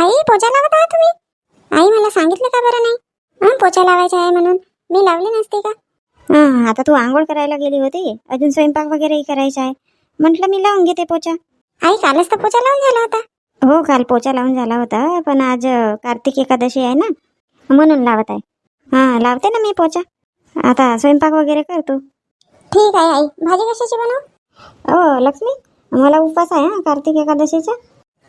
आई पोचा लावत आहात तुम्ही. आई मला सांगितलं का बरं नाही? हं, पोचा लावायचा आहे म्हणून. मी लावली नसते का? हा आता तू आंघोळ करायला गेली होती. अजून स्वयंपाक वगैरेही करायचा आहे. म्हटलं मी लावून घेते पोचा आई कालच तर पोचा लावून झाला होता. हो काल पोचा लावून झाला होता पण आज अ, कार्तिक एकादशी आहे ना म्हणून लावत आहे. हा लावते ना मी पोचा आता स्वयंपाक वगैरे करतो ठीक आहे आई. भाजी कशाची बनवू? हो लक्ष्मी मला उपवास आहे हा कार्तिक एकादशीचा.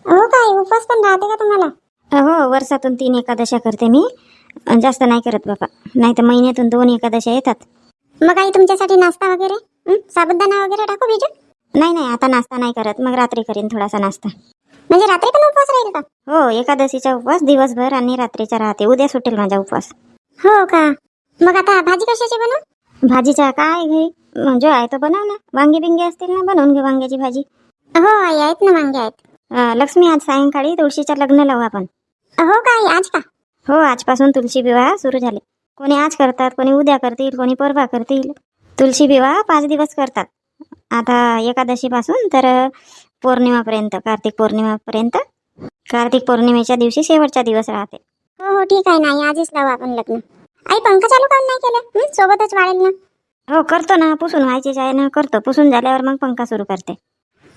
हो काय उपवास पण राहते का तुम्हाला? हो वर्षातून तीन एकादशा करते मी. जास्त नाही करत बाबा. नाही तर महिन्यातून दोन एकादशा येतात. मग आई तुमच्यासाठी नाश्ता वगैरे? साबुदाणा वगैरे टाकू भिजून नाही नाही आता नाश्ता नाही करत. मग रात्री करीन थोडासा नाश्ता. म्हणजे रात्री पण उपवास राहील का? हो एकादशीचा उपवास दिवसभर आणि रात्रीचा राहते. उद्या सुटेल माझा उपवास. हो का? मग आता भाजी कशाची बनवू? भाजीचा काय घे? जो आहे तो बनव ना. वांगी बिंगी असतील ना बनवून घे वांग्याची भाजी. हो आई आहेत ना वांगे आहेत. लक्ष्मी आज सायंकाळी तुळशीच्या लग्न लावू आपण. हो का आई? आज का? हो आजपासून तुळशी विवाह सुरू झाले. कोणी आज करतात कोणी उद्या करतील कोणी परवा करतील. तुळशी विवाह पाच दिवस करतात. आता एकादशीपासून तर पौर्णिमापर्यंत कार्तिक पौर्णिमापर्यंत. कार्तिक पौर्णिमेच्या दिवशी शेवटचा दिवस राहते. हो हो ठीक आहे ना आई. आजच लावू आपण लग्न. आई पंखा चालू काऊन नाही केलं? सोबतच वाढेल ना हो करतो ना. पुसून व्हायचीच आहे ना करतो. पुसून झाल्यावर मग पंखा सुरू करते.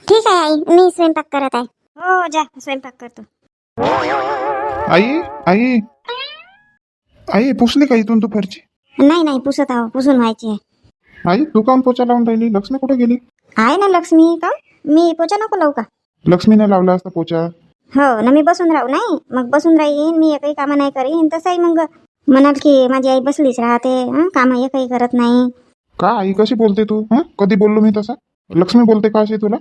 ठीक आहे आई. मी स्वयंपाक करत आहे. हो जा स्वयंपाक करतो. आई आई. आई पुसली का इथून दुपारची? नाही नाही पुसत आहो पुसून व्हायची आहे. आई तू काऊन पोचा लावून राहिली. लक्ष्मी कुठे गेली? आहे ना लक्ष्मी का? मी पोचा नको लावू का? लक्ष्मीने लावला असता पोचा. हो ना मी बसून राहू नाही मग बसून राहीन मी एकही कामं नाही करीन तसंही मग म्हणाल की माझी आई बसलीच राहते हं, कामं एकही करत नाही. का आई कशी बोलते तू? हं? कधी बोललो मी तसा? लक्ष्मी बोलते का अशी तुला?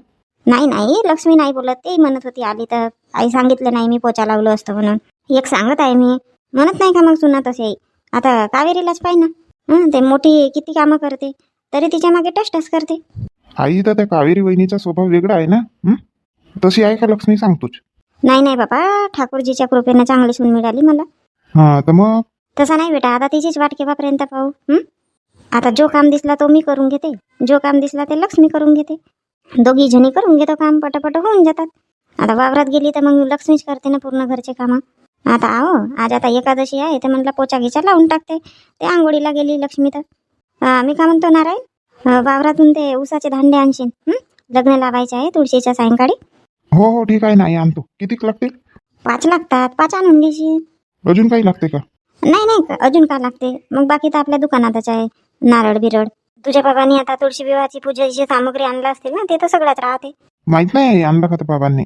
नाही नाही लक्ष्मी नाही बोलत. ते म्हणत होती आली तर. आई सांगितलं नाही मी पोचा लावलो असतं म्हणून. एक सांगत आहे मी. म्हणत नाही का मग सुना तसे आता कावेरीलाच पाहिजे ना. हं, ते मोठी किती कामं करते. तरी तिच्यामागे टच करते. आई तर त्या कावेरी वहिनीचा स्वभाव वेगळा आहे ना? हं? तशी आहे का लक्ष्मी? सांगतोच नाही नाही बाबा. ठाकूरजीच्या कृपेनं चांगली सून मिळाली मला. हा तर मग? तसा नाही बेटा. आता तिचीच वाट केव्हापर्यंत पाहू? हं? आता जो काम दिसला तो मी करून घेते. जो काम दिसला ते लक्ष्मी करून घेते. दोघी जणी करून घेतो काम पटापट होऊन जातात. आता वावरात गेली तर मग लक्ष्मीच करते ना पूर्ण घरचे कामं. आता आहो आज आता एकादशी आहे तर म्हणलं पोचा गिचा लावून टाकते. ते आंघोळीला गेली लक्ष्मी तर. मी का म्हणतो नारायण? वावरातून ते उसाचे धांडे आणशील हं? लग्न लावायचे आहे तुळशीच्या सायंकाळी. हो हो ठीक आहे ना आई आणतो. किती लागतील? पाच लागतात पाच आणून घेशील. अजून काही लागते का? नाही नाही का अजून का लागते? मग बाकी तर आपल्या दुकानातच आहे नारळ बिरड तुझ्या बाबांनी आता तुळशी विवाहाची पूजेची सामग्री आणला असतील ना ते तर सगळ्यात राहते. माहीत नाही आणला का तर बाबांनी?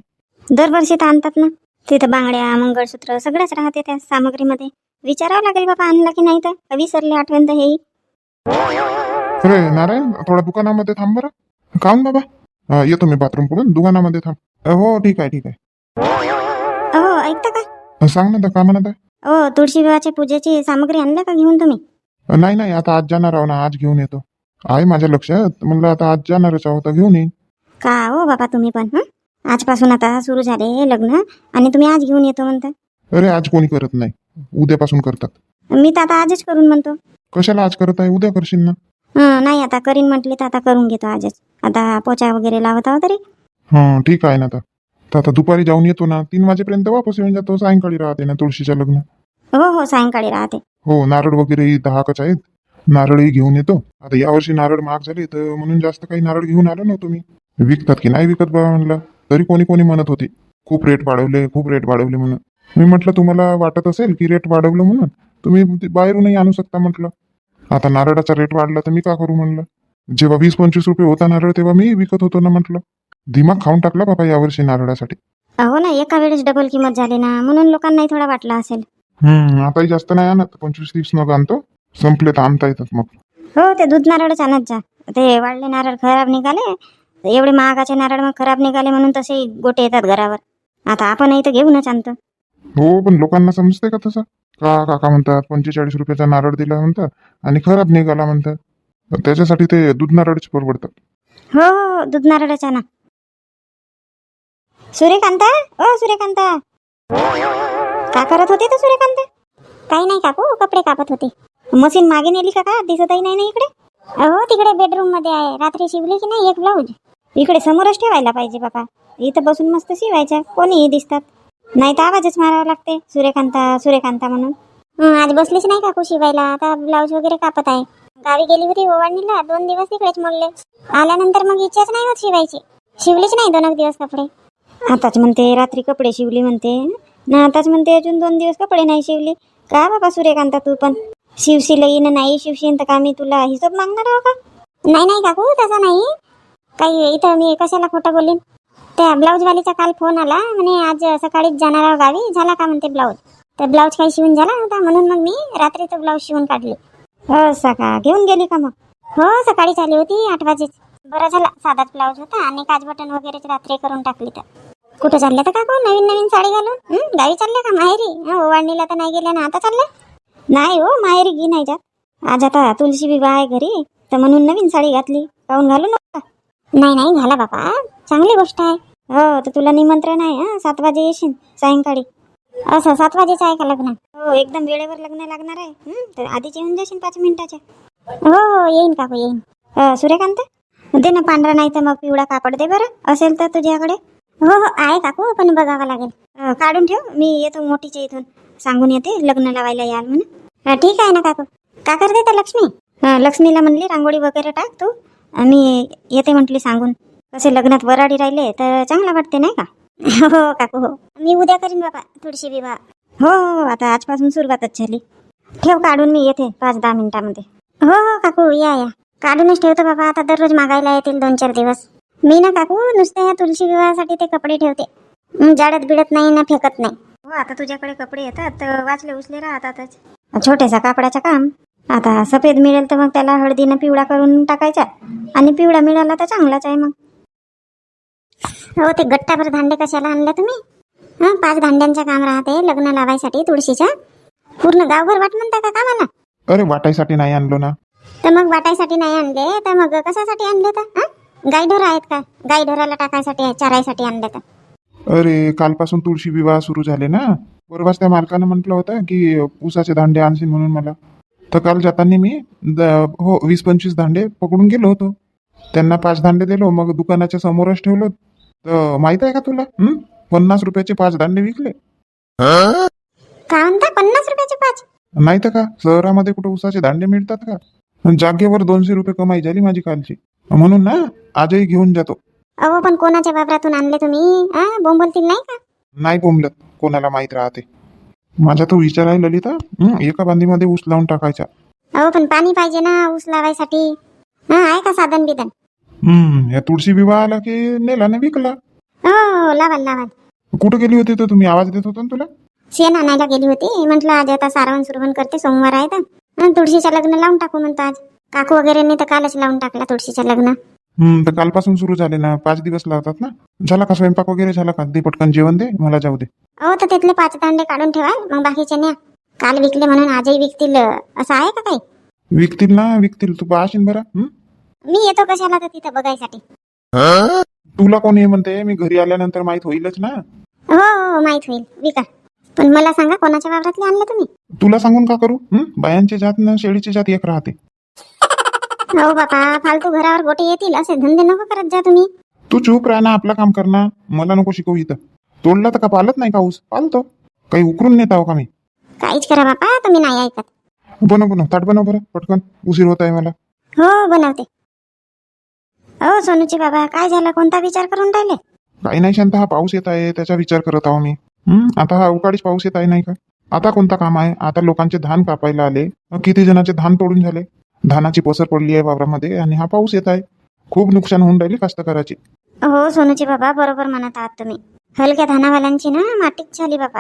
दरवर्षी तर आणतात ना. तिथं बांगड्या मंगळसूत्र सगळ्याच राहते त्या सामग्रीमध्ये. विचारावं लागेल बाबा आणला की नाही तर? विसरले आठवण तर हेही अरे नारायण थोडा दुकानामध्ये थांब बरं. काऊन बाबा. हा, येतो मी बाथरूमकडून दुकानामध्ये थांब. अ, हो ठीक आहे ठीक आहे. हो ऐकता का? अ, सांग ना तर का म्हणत आहे? हो तुळशी विवाहाची पूजेची सामग्री आणल्या का घेऊन तुम्ही? अ, नाही नाही आता आज जाणार आहो ना आज घेऊन येतो. आहे माझ्या लक्षात. म्हणलं आता आज जाणारच आहोत तर घेऊन येईन. का हो बाबा तुम्ही पण हं? आजपासून आता सुरू झाले लग्न आणि तुम्ही आज घेऊन येतो म्हणता? अरे आज कोणी करत नाही. उद्यापासून करतात. मी तर आता आजच करून म्हणतो. कशाला आज करत आहे? उद्या करशील ना. हं, नाही आता करीन म्हटली तर आता करून घेतो आजच. आता पोचा वगैरे लावत आहो तरी. हा ठीक आहे ना तर तर आता दुपारी जाऊन येतो ना. तीन वाजेपर्यंत वापस येऊन जातो सायंकाळी राहते ना तुळशीच्या लग्न. हो हो सायंकाळी राहते. हो नारळ वगैरे दहा कच आहेत. नारळही घेऊन येतो. आता यावर्षी नारळ महाग झाले तर म्हणून जास्त काही नारळ घेऊन आलो नव्हतो मी. विकतात की नाही विकत बा म्हणलं तरी कोणी कोणी म्हणत होते. खूप रेट वाढवले खूप रेट वाढवले म्हणून. मी म्हटलं तुम्हाला वाटत असेल की रेट वाढवलं म्हणून? तुम्ही बाहेरूनही आणू शकता म्हटलं. आता नारळाचा रेट वाढला तर मी का करू म्हणलं? जेव्हा वीस पंचवीस रुपये होता नारळ तेव्हा मी विकत होतो ना म्हटलं. दिमाग खाऊन टाकला बाबा यावर्षी नारळासाठी. हो ना एका वेळेस डबल किंमत झाली ना म्हणून लोकांनाही थोडा वाटला असेल. हम्म आताही जास्त नाही आणत. पंचवीस तीस नग आणतो. संपले तर आणता येतात मग. हो ते दूध नारळच आणत जा. ते वाढले नारळ खराब निघाले एवढे महागाचे नारळ मग खराब निघाले म्हणून तसे गोटे येतात घरावर. आता आपण इथं घेऊनच आणतो. हो पण लोकांना समजते का तसं? का काका म्हणतात पंचेचाळीस रुपयाचा नारळ दिला म्हणतात आणि खराब निघाला म्हणतात. त्याच्यासाठी ते दूध नारळच परवडतात. हो हो दूध नारळच आणा. सूर्यकांता? ओ सूर्यकांता. का करत होती तर सूर्यकांता? काही नाही काकू कपडे कापत होते. मशीन मागे नेली का का दिसतही नाही ना इकडे. हो तिकडे बेडरूममध्ये आहे. रात्री शिवली की नाही एक ब्लाऊज इकडे समोरच ठेवायला पाहिजे बाबा. इथं बसून मस्त शिवायच्या. कोणीही दिसतात. नाही तर आवाजच मारावा लागते सूर्यकांता सूर्यकांता म्हणून. आज बसलीच नाही काकू शिवायला. आता ब्लाऊज वगैरे कापत आहे. गावी गेली होती ओवाळणीला. दोन दिवस तिकडेच मोडले. आल्यानंतर मग इच्छाच नाही होत शिवायची. शिवलीच नाही दोन दिवस कपडे. आताच म्हणते रात्री कपडे शिवली म्हणते. ना आताच म्हणते अजून दोन दिवस कपडे नाही शिवली. का बाबा सूर्यकांता तू पण? शिवशीला येणं नाही शिवशीन तर का मी तुला हिशोब मागणार आहो का? नाही नाही काकू तसं नाही. काही इथं मी कशाला खोटं बोलीन? त्या ब्लाऊजवालीचा काल फोन आला म्हणे आज सकाळीच जाणार आहो गावी. झाला का म्हणते ब्लाऊज? तर ब्लाऊज काही शिवून झाला नव्हता म्हणून मग मी रात्री तो ब्लाऊज शिवून काढले. हो सका घेऊन गेली का मग? हो सकाळीच आली होती आठ वाजेच. बरं झाला साधाच ब्लाऊज होता आणि काच बटन वगैरेच रात्री करून टाकली तर. कुठं चालल्या तर काकू नवीन नवीन साडी घालून? गावी चालल्या का माहेरी? ओवाळणीला तर नाही गेल्या ना आता चालल्या नाही हो माहेरी घे नाही जात. आज आता तुलसी विवाह आहे घरी तर म्हणून नवीन साडी घातली. पाहून घालू नका. नाही नाही घाला बापा. चांगली गोष्ट आहे. हो तर तुला निमंत्रण आहे हा? सात वाजे येशील सायंकाळी. असं सात वाजेचं आहे का लग्न? हो एकदम वेळेवर लग्न लागणार आहे. तर आधीच येऊन जाशील पाच मिनिटाच्या हो हो येईन काकू येईन. सूर्यकांत? दे ना पांढरा नाही तर मग पिवळा कापड दे बरं. असेल तर तुझ्याकडे. हो हो आहे काकू पण बघावं लागेल. काढून ठेव. मी येतो मोठीच्या इथून. सांगून येते लग्न लावायला याल म्हणून. ठीक आहे ना काकू. का करते तर लक्ष्मी? लक्ष्मीला म्हणली रांगोळी वगैरे टाक तू. मी येते म्हटली सांगून. कसे लग्नात वराडी राहिले तर चांगला वाटते नाही का? हो काकू हो. मी उद्या करीन बाबा थोडीशी विवाह. हो हो, हो आता आजपासून सुरुवातच झाली. ठेव काढून मी येते पाच दहा मिनिटामध्ये. हो हो काकू या या. काढूनच ठेवतो बाबा आता दररोज मागायला येतील दोन चार दिवस. मी ना काकू नुसत्या या तुळशी विवाहासाठी ते कपडे ठेवते. जाडत बिडत नाही ना फेकत नाही. हो आता तुझ्याकडे कपडे येतात तर वाचले उचले राहतातच छोट्यासा कापडाचं काम. आता सफेद मिळेल तर मग त्याला हळदीनं पिवळा करून टाकायचा. आणि पिवळा मिळाला तर चांगलाच आहे मग. हो ते गट्टाभर दांडे कशाला आणले तुम्ही? हा पाच दांड्यांचं काम राहते लग्न लावायसाठी तुळशीच्या पूर्ण गावभर वाट म्हणता का कामाला? अरे वाटायसाठी नाही आणलो ना. तर मग वाटायसाठी नाही आणले तर मग कशासाठी आणले तर? हा? गायढोर आहेत का? गायढोराला टाकायसाठी चारायसाठी आणले तर? अरे कालपासून तुळशी विवाह सुरू झाले ना. परवाच त्या मालकानं म्हटलं होतं की उसाचे दांडे आणशील म्हणून मला. तर काल जाताना मी हो वीस पंचवीस दांडे पकडून गेलो होतो. त्यांना पाच दांडे दिलो मग दुकानाच्या समोरच ठेवलो. तर माहीत आहे का तुला? पन्नास रुपयाचे पाच दांडे विकले. पन्नास रुपयाचे पाच? नाही तर का? शहरामध्ये कुठं उसाचे दांडे मिळतात का? जागेवर दोनशे रुपये कमाई झाली माझी कालची. म्हणून ना आजही घेऊन जातो. अहो पण कोणाच्या वावरातून आणले तुम्ही? हा बोंबलतील नाही का? नाही बोंबलत. कोणाला माहीत राहते. माझा तो विचार आहे ललिता. हं, एका बांधीमध्ये ऊस लावून टाकायचा. अहो पण पाणी पाहिजे ना ऊस लावायसाठी. हा आहे का साधन बिधन हम्म या तुळशी विवाह आला की नेला ना विकला. हो हो लावाल लावाल. कुठं गेली होती तर तुम्ही आवाज देत होता ना तुला? शेण आणायला गेली होती. म्हटलं आज आता सारवण सुरवण करते सोमवार आहे तर. हं, तुळशीचं लग्न लावून टाकू म्हणतो आज. काकू वगैरे तर कालच लावून टाकला तुळशीचं लग्न. हम्म तर कालपासून सुरू झाले ना पाच दिवस लावतात ना. झाला का स्वयंपाक वगैरे? झाला का? दे पटकन जेवण दे मला जाऊ दे. अहो तर तिथले पाच दांडे काढून ठेवाल मग बाकीचे न्या. काल विकले म्हणून आजही विकतील. असं आहे का काही? विकतील ना विकतील. तू पाहशील बरं हं? मी येतो कशाला तर तिथं बघायसाठी. तुला कोण हे म्हणते? मी घरी आल्यानंतर माहीत होईलच ना. हो हो हो, माहीत होईल. विका. पण मला सांगा कोणाच्या वावरातले आणलं तुम्ही? तुला सांगून का करू? हं? बायांची जात ना शेळीची जात एक राहते. हो बापा फालतू घरावर गोटे येतील असे धंदे नको करत जा तुम्ही. तू चूप राह ना आपलं काम कर ना. मला नको शिकवू इथं. तोडला तर का पालत नाही का ऊस? पालतो. काही उकरून नेत आहो का मी? काहीच करा बापा तुम्ही नाही ऐकत. बनव बनव ताट बनव बरं पटकन. उशीर होत आहे मला. हो बनवते. हो सोनूची बाबा काय झालं? कोणता विचार करून राहिले? काही नाही शांत हा पाऊस येत आहे त्याचा विचार करत आहो मी. हं? आता हा अवकाळीच पाऊस येत आहे नाही का? आता कोणता काम आहे? आता लोकांचे धान कापायला आले. किती जणांचे धान तोडून झाले? धानाची पसर पडली आहे वावरामध्ये आणि हा पाऊस येत आहे. खूप नुकसान होऊन राहिली कास्तकाराची. हो सोनूची बाबा बरोबर म्हणत आहात तुम्ही. हलक्या धानावाल्यांची ना मातीच झाली बाबा.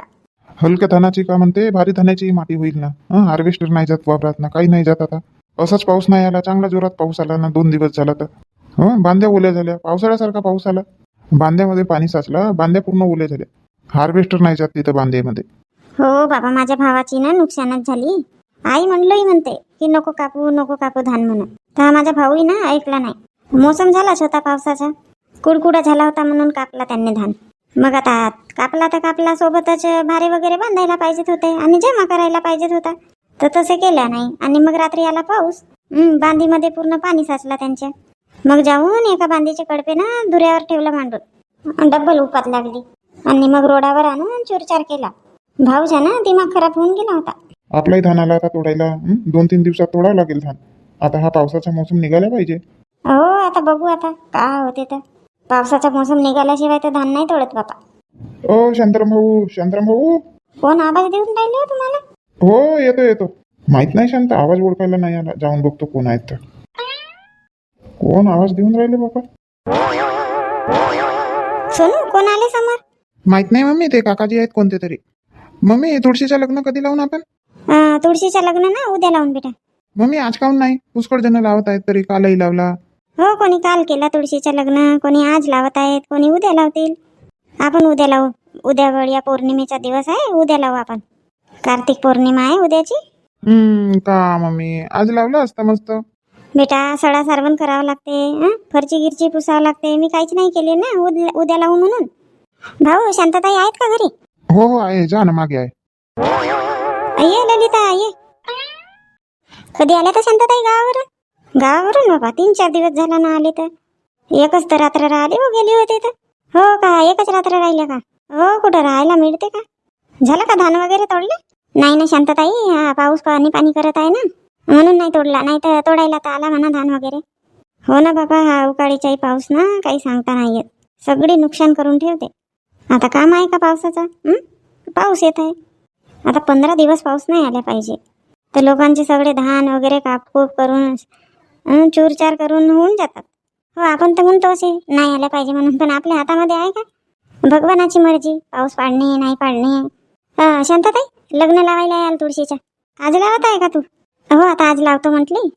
हलक्या धानाची का म्हणते? भारी धान्याची माती होईल ना. हार्वेस्टर नाही जात वावरात ना काही नाही जात आता. असाच पाऊस नाही आला चांगला जोरात पाऊस आला ना दोन दिवस झाला तर. हं बांध्या ओल्या झाल्या. पावसाळ्यासारखा पाऊस आला. बांध्यामध्ये पाणी साचला बांध्या पूर्ण ओल्या झाल्या. हार्वेस्टर नाही जात तिथं बांध्यामध्ये हो बाबा माझ्या भावाची ना नुकसानच झाली. आई म्हणलोही म्हणते की नको कापू नको कापू धान म्हणून. तर माझा भाऊही ना ऐकला नाही. मोसम झालाच होता पावसाचा. कुडकुडा झाला होता म्हणून कापला त्यांनी धान. मग आता कापला तर कापला सोबतच भारे वगैरे बांधायला पाहिजेत होते आणि जमा करायला पाहिजेत होता. तर तसे केल्या नाही. आणि मग रात्री आला पाऊस. बांधीमध्ये पूर्ण पाणी साचला त्यांच्या. मग जाऊन एका बांधीचे कडपे ना दुऱ्यावर ठेवलं मांडून. डब्बल उपात लागली. आणि मग रोडावर आणून चुरचार केला. भाऊच्या ना दिमाग खराब होऊन गेला होता. आपलाही धान आला आता तोडायला हं? दोन तीन दिवसात तोडावं लागेल धान. आता हा पावसाचा मोसम निघाला पाहिजे. हो आता बघू आता का होते तर. पावसाचा मोसम निघाल्याशिवाय तर धान नाही तोडत बापा. ओ शांताराम भाऊ शांताराम भाऊ. कोण आवाज देऊन राहिले हो तुम्हाला? हो येतो येतो. माहीत नाही शांत आवाज ओळखायला नाही आला. जाऊन बघतो कोण आहेत तर. कोण आवाज देऊन राहिले बाबा सोनू कोण आले समोर? माहीत नाही मम्मी ते काकाजी आहेत कोणते तरी. मम्मी तुळशीचं लग्न कधी लावून आपण? अं, तुळशीचं लग्न ना उद्या लावून बेटा. मम्मी आज काऊन नाही? पुष्कळ जण लावत आहेत तरी कालही लावला. हो कोणी काल केला तुळशीचं लग्न कोणी आज लावत आहेत कोणी उद्या लावतील. आपण उद्या लावू. उद्या वडिया पौर्णिमेचा दिवस आहे उद्या लावू आपण. कार्तिक पौर्णिमा आहे उद्याची. हम्म का मम्मी? आज लावलं असतं मस्त. बेटा सडा सारवण करावं लागते? फरची गिरची पुसावं लागते. मी काहीच नाही केले ना उद्या उद्या लावू म्हणून. भाऊ शांतताई आहेत का घरी? हो हो आहे. जा ना मागे आहे. ये ललिता ये कधी आल्या तर शांतताई गावावरून? गावावरून बाबा तीन चार दिवस झाला ना आले तर. एकच तर रात्र राहिले हो गेली होते तर. हो का एकच रात्र राहिल्या का? हो कुठं राहायला मिळते का? झालं का धान वगैरे तोडले? नाही ना शांतताई हा पाऊस पाणी पाणी करत आहे ना. म्हणून नाही तोडला नाही तर तोडायला तर आला म्हणा धान वगैरे. हो ना बाबा हा उकाळीचाही पाऊस ना काही सांगता नाही येत. सगळी नुकसान करून ठेवते. आता काम आहे का पावसाचा? पाऊस येत आहे. आता पंधरा दिवस पाऊस नाही आला पाहिजे. तर लोकांचे सगळे धान वगैरे कापकूप करून चूरचार करून होऊन जातात. हो आपण तर म्हणतो असे नाही आल्या पाहिजे म्हणून. पण आपल्या हातामध्ये आहे का? भगवानाची मर्जी पाऊस पाडणे नाही पाडणे. शांतताई लग्न लावायला याल तुळशीच्या. आज लावत आहे का तू? हो आता आज लावतो म्हटली.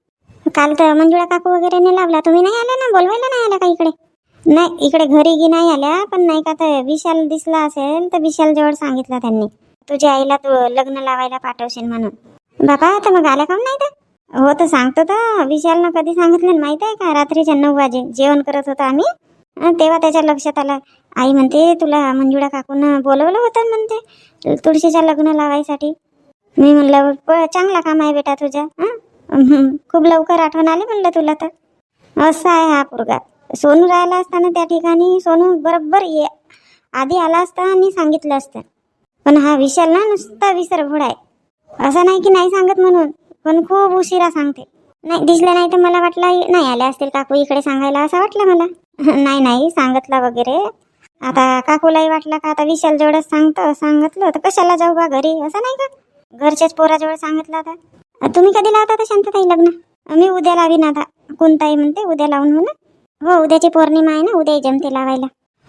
काल तर मंजुळा काकू वगैरे नाही लावला. तुम्ही नाही आला ना? बोलवायला नाही आल्या का इकडे? नाही इकडे घरी गी नाही आल्या. पण नाही का तर विशाल दिसला असेल तर विशाल जवळ सांगितलं त्यांनी. तुझ्या आईला तू लग्न लावायला पाठवशील म्हणून. बाबा आता मग आला काम नाही तर? हो तर सांगतो तर. विशालनं कधी सांगितलं माहीत आहे का? रात्रीच्या नऊ वाजे जेवण करत होतो आम्ही. तेव्हा त्याच्या लक्षात आलं. आई म्हणते तुला मंजुळा काकून बोलवलं होतं म्हणते तुळशीच्या लग्न लावायसाठी. मी म्हणलं "प- चांगला काम आहे बेटा तुझ्या खूप लवकर आठवण आली म्हणलं तुला तर. असं आहे हा पोरगा. सोनू राहिला असताना त्या ठिकाणी सोनू बरोबर ये. आधी आला असता आणि सांगितलं असतं. पण हा विशाल ना नुसता विसरभोड आहे. असं नाही की नाही सांगत म्हणून पण खूप उशिरा सांगते. नाही दिसलं नाही तर मला वाटलं नाही आले असतील काकू इकडे सांगायला असं वाटलं मला. नाही नाही सांगितलं वगैरे. आता काकूलाही वाटलं का आता विशाल जेवढं सांगतं सांगितलं तर कशाला जाऊ बा घरी? असं नाही का? घरच्याच पोराजवळ सांगितलं आता. तुम्ही कधी लावता तर शांतताई लग्न? मी उद्या लावीन आता. कोणताही म्हणते उद्या लावून म्हणून. हो उद्याची पौर्णिमा आहे ना उद्या जमते लावायला.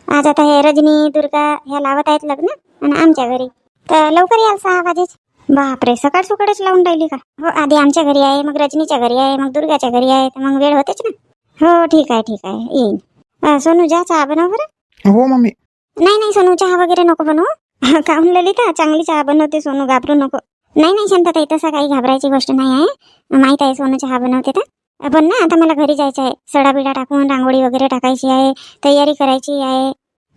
आज आता हे रजनी दुर्गा ह्या लावत आहेत लग्न. आणि आमच्या घरी. तर लवकर याल सहा वाजेच. बापरे सकाळ सकाळच लावून राहिली का? हो आधी आमच्या घरी आहे मग रजनीच्या घरी आहे मग दुर्गाच्या घरी आहे तर मग वेळ होतेच ना. हो ठीक आहे ठीक आहे येईन. सोनू जा चहा बनव बरं. हो मम्मी. नाही नाही सोनू चहा वगैरे नको बनवू. काहून ललिता चांगली चहा बनवते सोनू घाबरू नको. नाही नाही शांतताई तसा काही घाबरायची गोष्ट नाही आहे. माहीत आहे सोनू चहा बनवते तर. पण ना आता मला घरी जायचं आहे. सडा बिडा टाकून रांगोळी वगैरे टाकायची आहे तयारी करायची आहे.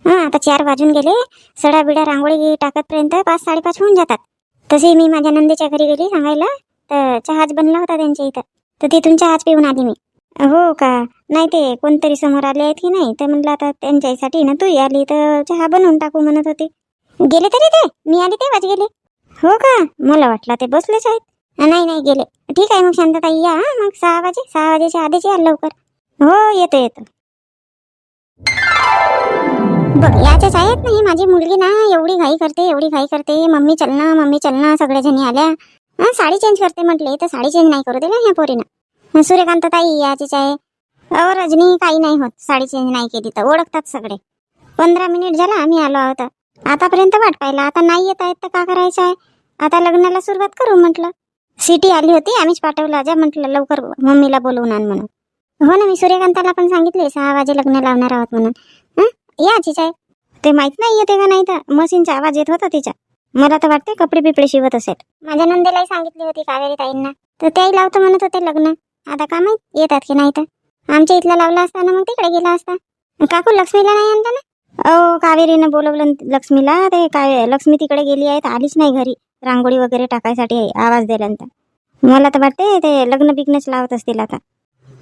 हां आता चार वाजून गेले. सडा बिडा रांगोळी टाकतपर्यंत पाच साडेपाच होऊन जातात. तसे मी माझ्या नंदेच्या घरी गेली सांगायला तर चहाच बनला होता त्यांच्या इथं. तर तिथून चहाच पिऊन आली मी. हो का? नाही ते कोणतरी समोर आले आहेत की नाही? तर म्हणलं आता त्यांच्यासाठी ना तू आली तर चहा बनवून टाकू म्हणत होती. गेले तरी ते? मी आली तेव्हाच गेले. हो का? मला वाटलं ते बसलेच आहेत. नाही नाही गेले. ठीक आहे मग शांतताई या मग सहा वाजे सहा वाजेच्या आधीच या लवकर. हो येतो येतो. बघ याच्याच आहेत ना ही माझी मुलगी ना एवढी घाई करते एवढी घाई करते. मम्मी चल ना मम्मी चल ना सगळ्या जणी आल्या. हा साडी चेंज करते म्हटले तर साडी चेंज नाही करू दिला ह्या पोरीनं. सूर्यकांत ताई याचीच आहे. अहो रजनी काही नाही होत. साडी चेंज नाही केली तर ओळखतात सगळे. पंधरा मिनिट झाला आम्ही आलो आहोत. आतापर्यंत वाट पाहिला. आता नाही येत आहेत तर का करायचं आहे? आता लग्नाला सुरुवात करू म्हटलं. सिटी आली होती आम्हीच पाठवलं. जा म्हटलं लवकर मम्मीला बोलवून आण म्हणून. हो ना मी सूर्यकांताला पण सांगितले सहा वाजे लग्न लावणार आहोत म्हणून. या आजीच आहे ते माहीत नाही येते का नाही तर मशीनचा आवाज येत होता तिचा मला तर वाटते कपडे बिपडे शिवत असेल. माझ्या नंदेलाही सांगितली होती कावेरी ताईंना. तर त्याही लावतो म्हणत होते लग्न. आता का माहीत येतात की नाही तर. आमच्या इथला लावला असता ना मग तिकडे गेला असता. काकू लक्ष्मीला नाही आणता ना? ओ कावेरीनं बोलवलं लक्ष्मीला. ते काय लक्ष्मी तिकडे गेली आहे तर आलीच नाही घरी. रांगोळी वगैरे टाकायसाठी आवाज दिल्यानंतर. मला तर वाटते ते लग्न बिग्नच लावत असतील आता.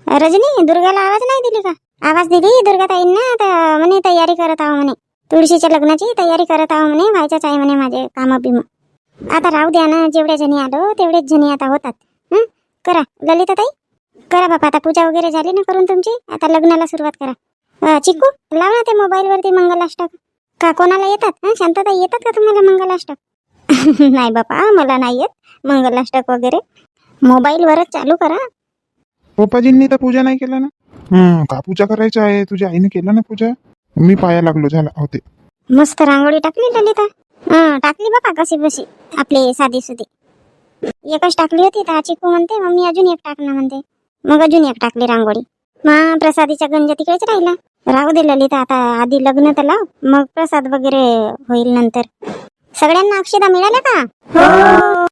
रजनी दुर्गाला आवाज नाही दिली का? आवाज दिली दुर्गाताईंना तर म्हणे तयारी करत आहो म्हणे. तुळशीच्या लग्नाची तयारी करत आहो म्हणे व्हायच्याच आहे म्हणे माझे कामं बिम आता राहू द्या ना जेवढ्या जणी आलो तेवढेच जणी आता होतात. हं? करा. ललिताताई करा बापा आता पूजा वगैरे झाली ना करून तुमची? आता लग्नाला सुरुवात करा. चिकू लाव ना ते मोबाईलवरती मंगलाष्टक. का कोणाला येतात? हं? शांतताई येतात का तुम्हाला मंगलाष्टक? नाही बापा मला नाही येत मंगलाष्टक वगैरे. मोबाईलवरच चालू करा. पप्पाजींनी तर पूजा नाही केलं ना? का पूजा करायची आहे? तुझ्या आईने केलं ना पूजा? मी पाया लागलो झाला. होते मस्त रांगोळी टाकली ललिता. हं, टाकली बापा कशी बशी. आपली साधी सुधी. एकच टाकली होती तर चिकू म्हणते मम्मी अजून एक टाकणार म्हणते. मग अजून एक टाकली रांगोळी. मग प्रसादीचा गंज तिकडेच राहिला. राहू दे ललिता आता आधी लग्न तर लाव मग प्रसाद वगैरे होईल नंतर. सगळ्यांना अक्षदा मिळाल्या का? हो.